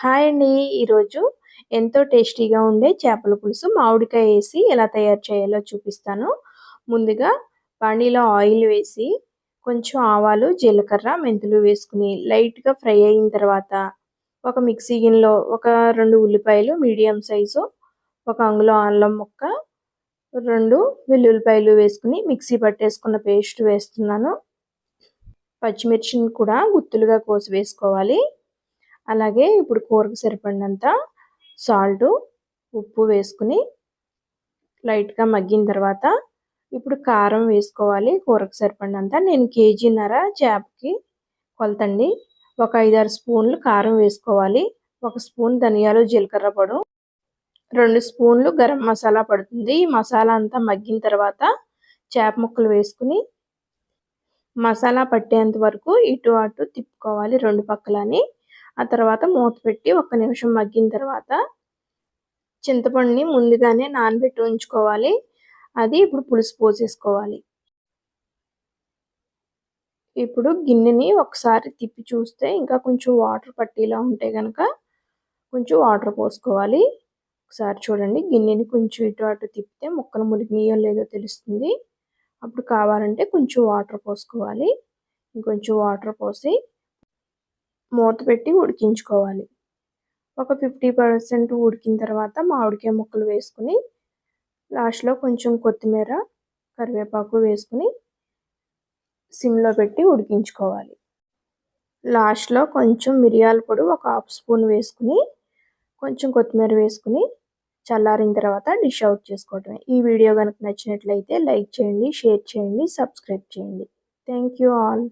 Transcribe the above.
Hi అండి. ఈరోజు ఎంతో టేస్టీగా ఉండే చేపల పులుసు మామిడికాయ వేసి ఎలా తయారు చేయాలో చూపిస్తాను. ముందుగా పానీలో ఆయిల్ వేసి కొంచెం ఆవాలు జీలకర్ర మెంతులు వేసుకుని లైట్గా ఫ్రై అయిన తర్వాత ఒక మిక్సీ గిన్నెలో ఒక రెండు ఉల్లిపాయలు మీడియం సైజు ఒక అంగుళం అల్లం ముక్క రెండు వెల్లుల్లిపాయలు వేసుకుని మిక్సీ పట్టేసుకున్న పేస్ట్ వేస్తున్నాను. పచ్చిమిర్చిని కూడా గుత్తులుగా కోసి వేసుకోవాలి. అలాగే ఇప్పుడు కూరకు సరిపడినంత సాల్ట్ ఉప్పు వేసుకుని లైట్గా మగ్గిన తర్వాత ఇప్పుడు కారం వేసుకోవాలి. కూరకు సరిపడినంత నేను కేజీన్నర చేపకి కొలతండి. ఒక ఐదారు స్పూన్లు కారం వేసుకోవాలి. ఒక స్పూన్ ధనియాలు జీలకర్ర పొడు రెండు స్పూన్లు గరం మసాలా పడుతుంది. ఈ మసాలా అంతా మగ్గిన తర్వాత చేప ముక్కలు వేసుకుని మసాలా పట్టేంత వరకు ఇటు అటు తిప్పుకోవాలి. రెండు పక్కలని ఆ తర్వాత మూత పెట్టి ఒక్క నిమిషం మగ్గిన తర్వాత చింతపండుని ముందుగానే నానబెట్టి ఉంచుకోవాలి. అది ఇప్పుడు పులుసు పోసేసుకోవాలి. ఇప్పుడు గిన్నెని ఒకసారి తిప్పి చూస్తే ఇంకా కొంచెం వాటర్ పట్టేలా ఉంటే కనుక కొంచెం వాటర్ పోసుకోవాలి. ఒకసారి చూడండి గిన్నెని కొంచెం ఇటు అటు తిప్పితే ముక్కలు ములిగినాయో లేదో తెలుస్తుంది. అప్పుడు కావాలంటే కొంచెం వాటర్ పోసుకోవాలి. ఇంకొంచెం వాటర్ పోసి మూత పెట్టి ఉడికించుకోవాలి. ఒక ఫిఫ్టీ పర్సెంట్ ఉడికిన తర్వాత మామిడికాయ ముక్కలు వేసుకుని లాస్ట్లో కొంచెం కొత్తిమీర కరివేపాకు వేసుకుని సిమ్లో పెట్టి ఉడికించుకోవాలి. లాస్ట్లో కొంచెం మిరియాల పొడి ఒక హాఫ్ స్పూన్ వేసుకుని కొంచెం కొత్తిమీర వేసుకుని చల్లారిన తర్వాత డిష్ అవుట్ చేసుకోవటమే. ఈ వీడియో కనుక నచ్చినట్లయితే లైక్ చేయండి షేర్ చేయండి సబ్స్క్రైబ్ చేయండి. Thank you all.